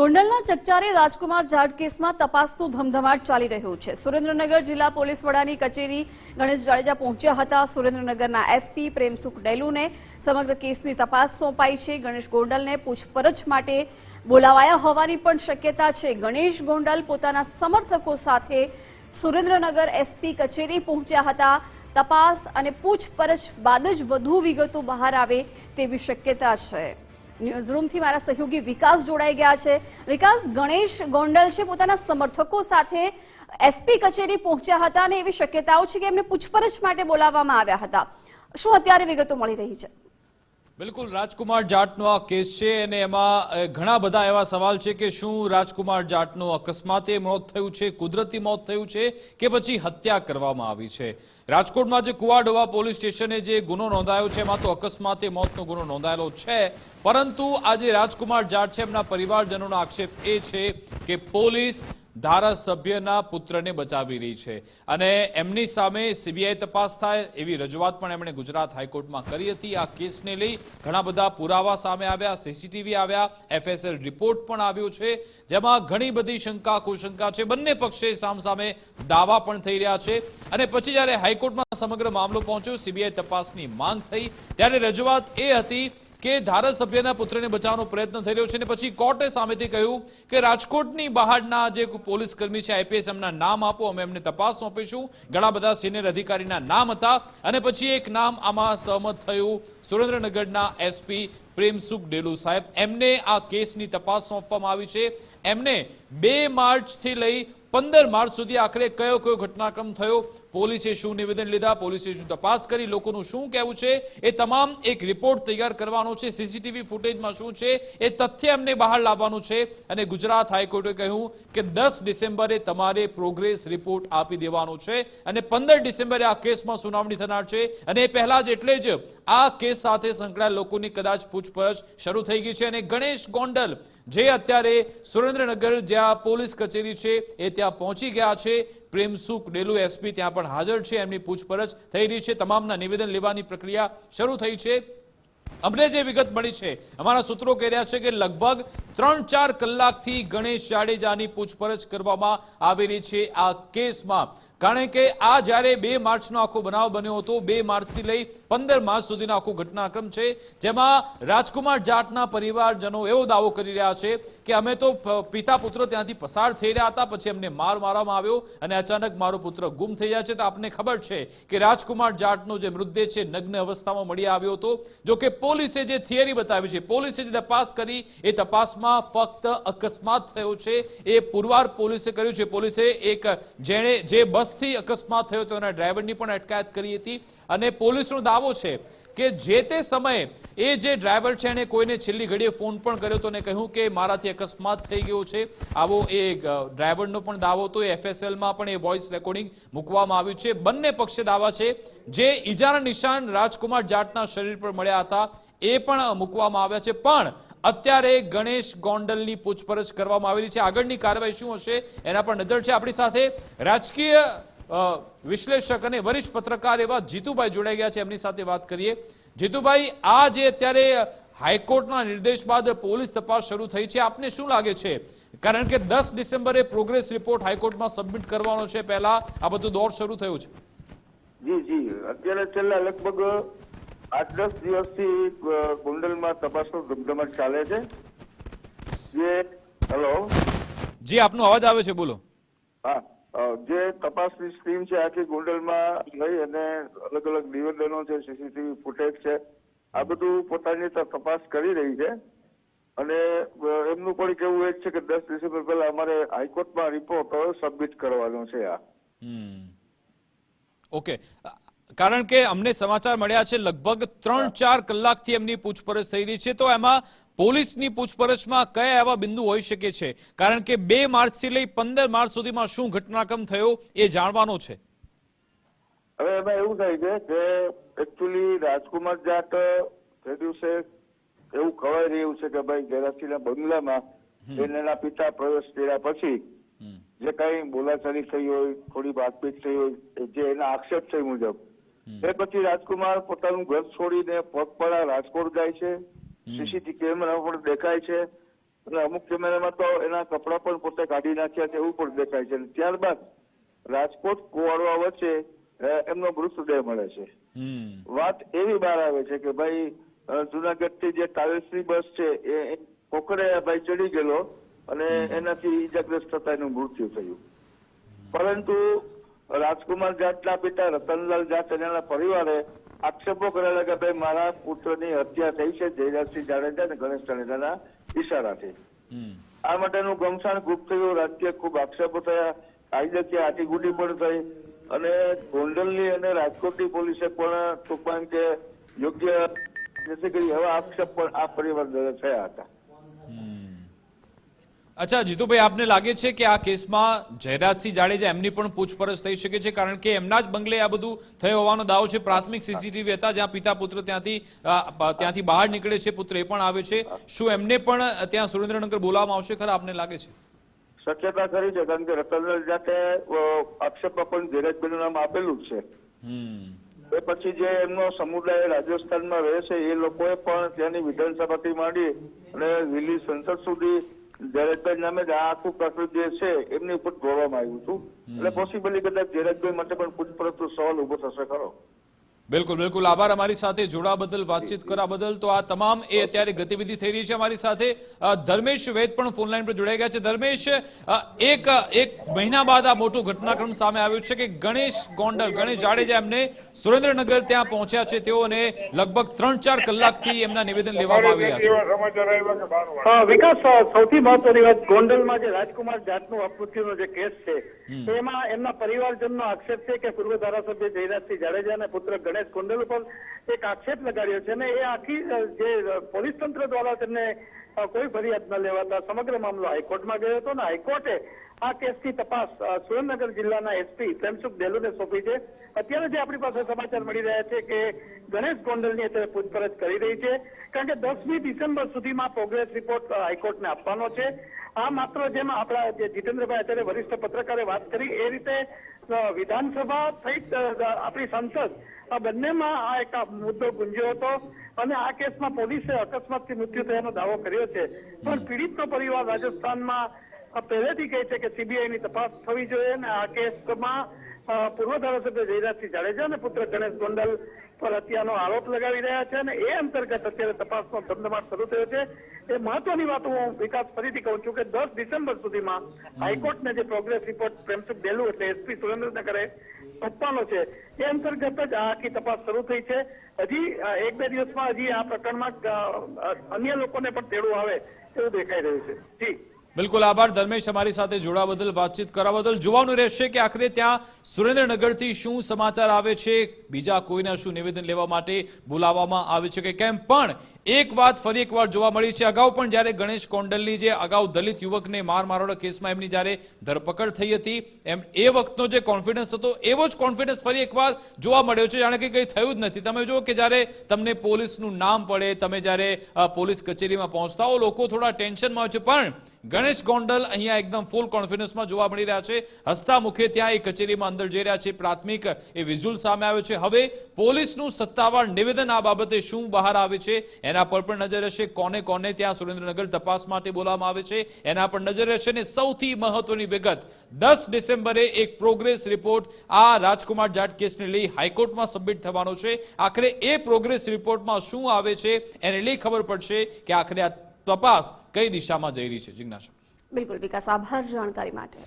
ગોંડલના ચકચારે રાજકુમાર જાટ કેસમાં તપાસનું ધમધમાટ ચાલી રહ્યું છે. સુરેન્દ્રનગર જિલ્લા પોલીસ વડાની કચેરી ગણેશ જાડેજા પહોંચ્યા હતા. સુરેન્દ્રનગરના એસપી પ્રેમસુખ ડેલુને સમગ્ર કેસની તપાસ સોંપાઈ છે. ગણેશ ગોંડલને પૂછપરછ માટે બોલાવાયા હોવાની પણ શક્યતા છે. ગણેશ ગોંડલ પોતાના સમર્થકો સાથે સુરેન્દ્રનગર એસપી કચેરી પહોંચ્યા હતા. તપાસ અને પૂછપરછ બાદ જ વધુ વિગતો બહાર આવે તેવી શક્યતા છે. ન્યૂઝરૂમથી મારા સહયોગી વિકાસ જોડાઈ ગયા છે. વિકાસ, ગણેશ ગોંડલ છે પોતાના સમર્થકો સાથે એસપી કચેરી પહોંચ્યા હતા અને એવી શક્યતાઓ છે કે એમને પૂછપરછ માટે બોલાવવામાં આવ્યા હતા. શું અત્યારે વિગતો મળી રહી છે? બિલકુલ, રાજકુમાર જાટનો આ કેસ છે અને એમાં ઘણા બધા એવા સવાલ છે કે શું રાજકુમાર જાટનું અકસ્માતે મોત થયું છે, કુદરતી મોત થયું છે કે પછી હત્યા કરવામાં આવી છે? રાજકોટમાં જે કુવાડોવા પોલીસ સ્ટેશને જે ગુનો નોંધાયો છે, એમાં તો અકસ્માતે મોતનો ગુનો નોંધાયેલો છે. પરંતુ આજે રાજકુમાર જાટ છે, એમના પરિવારજનોનો આક્ષેપ એ છે કે પોલીસ ધારાસભ્યના પુત્રને બચાવી રહી છે. અને એમની સામે સીબીઆઈ તપાસ થાય એવી રજૂઆત પણ એમણે ગુજરાત હાઈકોર્ટમાં કરી હતી. આ કેસને લઈ ઘણા બધા પુરાવા સામે આવ્યા, સીસીટીવી આવ્યા, એફએસએલ રિપોર્ટ પણ આવ્યો છે. જેમાં ઘણી બધી શંકા, કુશંકા છે. બંને પક્ષે સામસામે દાવા પણ થઈ રહ્યા છે. અને પછી જ્યારે હાઈકોર્ટમાં સમગ્ર મામલો પહોંચ્યો, સીબીઆઈ તપાસની માંગ થઈ, ત્યારે રજૂઆત એ હતી કે ધારાસભ્યના પુત્રને બચાવવાનો પ્રયત્ન થઈ રહ્યો છે અને પછી કોર્ટે સામેથી કહ્યું કે રાજકોટની બહારના જે પોલીસ કર્મી છે, આઈપીએસ એમના નામ આપો, અમે એમને તપાસ સોંપીશું. ઘણા બધા સિનિયર અધિકારીના નામ હતા અને પછી એક નામ આમાં સહમત થયું સુરેન્દ્રનગરના એસપી પ્રેમસુખ ડેલુ સાહેબ. એમને આ કેસની તપાસ સોંપવામાં આવી છે. એમને બે માર્ચથી લઈ પંદર માર્ચ સુધી આખરે કયો કયો ઘટનાક્રમ થયો? પોલીસે શું નિવેદન લીધા? પોલીસે શું તપાસ કરી? લોકોનું શું કહેવું છે? એ તમામ એક રિપોર્ટ તૈયાર કરવાનો છે. સીસીટીવી ફૂટેજમાં શું છે? એ તથ્ય એમને બહાર લાવવાનું છે. અને ગુજરાત હાઈકોર્ટે કહ્યું કે દસ ડિસેમ્બરે તમારે પ્રોગ્રેસ રિપોર્ટ આપી દેવાનો છે. અને પંદર ડિસેમ્બરે આ કેસમાં સુનાવણી થનાર છે. અને એ પહેલા જ એટલે જ આ કેસ સાથે સંકળાયેલ લોકોની કદાચ પૂછપરછ શરૂ થઈ ગઈ છે. અને ગણેશ ગોંડલ જે અત્યારે સુરેન્દ્રનગર જ્યાં પોલીસ કચેરી છે, એ ત્યાં પહોંચી ગયા છે. પ્રેમસુખ ડેલુ એસપી ત્યાં પણ હાજર છે. એમની પૂછપરછ થઈ રહી છે. તમામના નિવેદન લેવાની પ્રક્રિયા શરૂ થઈ છે. અમને જે વિગત મળી છે, અમારા સૂત્રો કહી રહ્યા છે કે લગભગ ત્રણ ચાર કલાકથી ગણેશ જાડેજાની પૂછપરછ કરવામાં આવેલી છે. આ કેસમાં કારણ કે આ જ્યારે બે માર્ચનો આખો બનાવ બન્યો હતો, બે માર્ચથી લઈ પંદર માર્ચ સુધીનો આખો ઘટનાક્રમ છે, જેમાં રાજકુમાર જાટના પરિવારજનો એવો દાવો કરી રહ્યા છે કે અમે તો પિતા પુત્ર ત્યાંથી પસાર થઈ રહ્યા હતા, પછી અમને માર મારવામાં આવ્યો અને અચાનક મારો પુત્ર ગુમ થઈ ગયા છે. તો આપને ખબર છે કે રાજકુમાર જાટનો જે મૃતદેહ છે, નગ્ન અવસ્થામાં મળી આવ્યો હતો, જો કે પોલીસે જે થિયરી બતાવી છે, પોલીસે જે તપાસ કરી, એ તપાસમાં ફક્ત અકસ્માત થયો છે. એ પુરવાર પોલીસે કર્યું છે. પોલીસે એક જેણે, જે બસથી અકસ્માત થયો તો એના ડ્રાઈવરની પણ અટકાયત કરી હતી. અને પોલીસનો દાવો છે કે જે તે સમયે એ જે ડ્રાઈવર છે એને કોઈને છેલ્લી ઘડીએ ફોન પણ કર્યો હતો અને કહ્યું કે મારાથી અકસ્માત થઈ ગયો છે. આવો એ ડ્રાઈવરનો પણ દાવો હતો. એફએસએલમાં પણ એ વોઇસ રેકોર્ડિંગ મૂકવામાં આવ્યું છે. બંને પક્ષે દાવા છે. જે ઈજાના નિશાન રાજકુમાર જાટના શરીર પર મળ્યા હતા, એ પણ મૂકવામાં આવ્યા છે. પણ અત્યારે ગણેશ ગોંડલની પૂછપરછ કરવામાં આવેલી છે. આગળની કાર્યવાહી શું હશે એના પર નજર છે આપણી સાથે. રાજકીય વિશ્લેષક અને વરિષ્ઠ પત્રકાર એવા જીતુભાઈ જોડાઈ ગયા છે. એમની સાથે વાત કરીએ. જીતુભાઈ આ જે અત્યારે હાઈકોર્ટના નિર્દેશ બાદ પોલીસ તપાસ શરૂ થઈ છે આપને શું લાગે છે? કારણ કે દસ ડિસેમ્બરે પ્રોગ્રેસ રિપોર્ટ હાઈકોર્ટમાં સબમિટ કરવાનો છે. પહેલા આ બધું દોડ શરૂ થયું છે. જી જી. અત્યારે છેલ્લા લગભગ આઠ દસ દિવસથી ગોંડલમાં તપાસનો ધમધમાટ ચાલે છે. જે હેલો? જી આપનો અવાજ આવે છે. બોલો. હા. જે તપાસની ટીમ છે, આખી ગોંડલમાં લઈ અને અલગ અલગ નિવેદનો છે સીસીટીવી ફૂટેજ છે, આ બધું પોતાની તપાસ કરી રહી છે. અને એમનું પણ કેવું એ છે કે દસ ડિસેમ્બર પહેલા અમારે હાઈકોર્ટમાં રિપોર્ટ સબમિટ કરવાનો છે આ. ઓકે. કારણ કે અમને સમાચાર મળ્યા છે લગભગ ત્રણ ચાર કલાકથી એમની પૂછપરછ થઈ રહી છે. તો એમાં પોલીસની પૂછપરછમાં કયા એવા બિંદુ હોઈ શકે છે? કારણ કે બે માર્ચથી લઈ પંદર માર્ચ સુધીમાં શું ઘટનાક્રમ થયો એ જાણવાનો છે. હવે એમાં એવું થાય છે કે એકચ્યુઅલી રાજકુમાર જાટ તે દિવસે એવું કહેવાય રહ્યું છે કે ભાઈ જરાસીના બંગલામાં એને પિતા પ્રવેશ કર્યા પછી જે કઈ બોલાચાલી થઈ હોય થોડી વાતચીત થઈ હોય જે એના આક્ષેપ થઈ મુજબ એ પછી રાજકુમાર પોતાનું ઘર છોડીને પગપાળા રાજકોટ જાય છે. સીસીટીવી કેમેરા પણ દેખાય છે. અને અમુક કેમેરામાં તો એના કપડાં પણ પોતે કાઢી નાખ્યા છે એવું પણ દેખાય છે. ત્યારબાદ રાજકોટ કુવાડવા વચ્ચે એમનો મૃતદેહ મળે છે. વાત એવી બહાર આવે છે કે ભાઈ જુનાગઢથી જે કાવેશ્રી બસ છે એ કોકડે ભાઈ ચડી ગયેલો અને એનાથી ઈજાગ્રસ્ત થતા એનું મૃત્યુ થયું. પરંતુ રાજકુમાર જાટના પિતા રતનલાલ જાટ અને એના પરિવારે આક્ષેપો કરેલા કે ભાઈ મારા પુત્રની હત્યા થઈ છે જયરાજસિંહ જાડેજા અને ગણેશ જાડેજાના ઈશારાથી. આ માટેનું ગમસાણ ગુપ્ત થયું રાજકીય ખૂબ આક્ષેપો થયા. કાયદાકીય આટીગુટી પણ થઈ અને ગોંડલની અને રાજકોટની પોલીસે પણ ટૂંકમાં કે યોગ્ય નથી કરી એવા આક્ષેપ પણ આ પરિવાર દ્વારા થયા હતા. અચ્છા જીતુભાઈ આપને લાગે છે કે આ કેસમાં જયરાજસિંહ જાડેજા એમની પણ પૂછપરછ થઈ શકે છે? કારણ કે એમના જ બંગલે આ બધું થયો હોવાનો દાવો છે. પ્રાથમિક સીસીટીવી હતા જ્યાં પિતા પુત્ર ત્યાંથી ત્યાંથી બહાર નીકળે છે પુત્ર એ પણ આવે છે. શું એમને પણ ત્યાં સુરેન્દ્રનગર બોલાવવામાં આવશે ખરા? આપને લાગે છે? શક્યતા ખરી છે કારણ કે રતનલાલ જાતે આક્ષેપમાં પણ ધીરજભાઈનું નામ આપેલું જ છે. એ પછી જે એમનો સમુદાય રાજસ્થાનમાં રહે છે એ લોકોએ પણ ત્યાંની વિધાનસભાથી માંડી અને દિલ્હી સંસદ સુધી જયરાજભાઈ નામે જ આ આખું પ્રકૃતિ જે છે એમની ઉપર ઢોળવામાં આવ્યું હતું. એટલે પોસિબલી કદાચ ધીરજભાઈ માટે પણ પૂછપરછ સવાલ ઊભો થશે ખરો. બિલકુલ બિલકુલ. આભાર અમારી સાથે જોડા બદલ વાતચીત કરવા બદલ તો આ તમામ એ અત્યારે ગતિવિધિ થઈ રહી છે અમારી સાથે. ધર્મેશ વૈદ પણ ફોન લાઈન પર જોડાઈ ગયા છે. ધર્મેશ એક એક મહિના બાદ આ મોટો ઘટનાક્રમ સામે આવ્યો છે કે ગણેશ ગોંડલ ગણેશ જાડેજા એમને સુરેન્દ્રનગર ત્યાં પહોંચ્યા છે. તેઓને લગભગ ત્રણ ચાર કલાકથી એમના નિવેદન લેવામાં આવી રહ્યા છે. વિકાસ સૌથી મહત્વની વાત ગોંડલમાં જે રાજકુમાર જાતનું અપમૃત્યુનો જે કેસ છે એમાં એમના પરિવારજનનો આક્ષેપ છે કે પૂર્વ ધારાસભ્ય જયરાજસિંહ જાડેજા અને પુત્ર ગણેશ ગોંડલ ઉપર એક આક્ષેપ લગાડ્યો છે અને એ આખી જે પોલીસ તંત્ર દ્વારા તેમને કોઈ ફરિયાદ ન લેવાતા સમગ્ર મામલો હાઈકોર્ટમાં ગયો હતો અને હાઈકોર્ટે આ કેસની તપાસ સુરેન્દ્રનગર જિલ્લાના એસપી પ્રેમસુખ દેલુને સોંપી છે. અત્યારે જે આપણી પાસે સમાચાર મળી રહ્યા છે કે ગણેશ ગોંડલની અત્યારે પૂછપરછ કરી રહી છે. કારણ કે દસમી ડિસેમ્બર સુધીમાં પ્રોગ્રેસ રિપોર્ટ હાઈકોર્ટને આપવાનો છે. આ માત્ર જેમ આપણા જે જીતેન્દ્રભાઈ અત્યારે વરિષ્ઠ પત્રકારે વાત કરી, એ રીતે વિધાનસભા સહિત આપણી સંસદ આ બંનેમાં આ એક મુદ્દો ગુંજ્યો હતો અને આ કેસમાં પોલીસે અકસ્માતથી મૃત્યુ થયાનો દાવો કર્યો છે. પણ પીડિતનો પરિવાર રાજસ્થાનમાં પહેલેથી કહે છે કે સીબીઆઈ ની તપાસ થવી જોઈએ અને આ કેસમાં પૂર્વ ધારાસભ્ય જયરાજસિંહ જાડેજા અને પુત્ર ગણેશ ગોંડલ પર હત્યાનો આરોપ લગાવી રહ્યા છે અને એ અંતર્ગત અત્યારે તપાસનો ધમધમાટ શરૂ થયો છે. એ મહત્વની વાત હું વિકાસ ફરીથી કહું છું કે દસ ડિસેમ્બર સુધીમાં હાઈકોર્ટને જે પ્રોગ્રેસ રિપોર્ટ પ્રેમસુખ ડેલુ એટલે એસપી સુરેન્દ્રનગરે આપવાનો છે. એ અંતર્ગત જ આ આખી તપાસ શરૂ થઈ છે. હજી એક બે દિવસમાં હજી આ પ્રકરણમાં અન્ય લોકોને પણ તેડું આવે એવું દેખાઈ રહ્યું છે. જી. બિલકુલ આભાર. ધર્મેશ, અમારી સાથે જોડા બદલ વાતચીત કરવા બદલ જોવાનું રહેશે કે આખરે ત્યાં સુરેન્દ્રનગરથી શું સમાચાર આવે છે, બીજા કોઈના શું નિવેદન લેવા માટે બોલાવવામાં આવે છે કે કેમ? પણ એક વાત ફરી એકવાર જોવા મળી છે. અગાઉ પણ જ્યારે ગણેશ કોંડલની જે અગાઉ દલિત યુવકને માર મારોડા કેસમાં એમની જ્યારે ધરપકડ થઈ હતી, એમ એ વખતનો જે કોન્ફિડન્સ હતો, એવો જ કોન્ફિડન્સ ફરી એકવાર જોવા મળ્યો છે. જાણે કે કંઈ થયું જ નથી. તમે જુઓ કે જ્યારે તમને પોલીસનું નામ પડે, તમે જ્યારે પોલીસ કચેરીમાં પહોંચતા હો, લોકો થોડા ટેન્શનમાં હોય છે. પણ ગણેશ ગોંડલ અહીંયા એકદમ ફૂલ કોન્ફિડન્સમાં જોવા મળી રહ્યા છે. હસતા મુખે ત્યાં એ કચેરીમાં અંદર જઈ રહ્યા છે. પ્રાથમિક એ વિઝ્યુઅલ સામે આવ્યો છે. હવે પોલીસનું સત્તાવાર નિવેદન આ બાબતે શું બહાર આવે છે, એના પર પણ નજર રહેશે કોને કોને ત્યાં સુરેન્દ્રનગર તપાસ માટે બોલાવવામાં આવે છે, એના પર નજર રહેશે અને સૌથી મહત્વની વિગત. દસ ડિસેમ્બરે એક પ્રોગ્રેસ રિપોર્ટ આ રાજકુમાર જાટ કેસને લઈ હાઈકોર્ટમાં સબમિટ થવાનો છે. આખરે એ પ્રોગ્રેસ રિપોર્ટમાં શું આવે છે, એને લઈ ખબર પડશે કે આખરે આ તપાસ કઈ દિશામાં જઈ રહી છે? જિજ્ઞાસા. બિલકુલ વિકાસ આભાર જાણકારી માટે.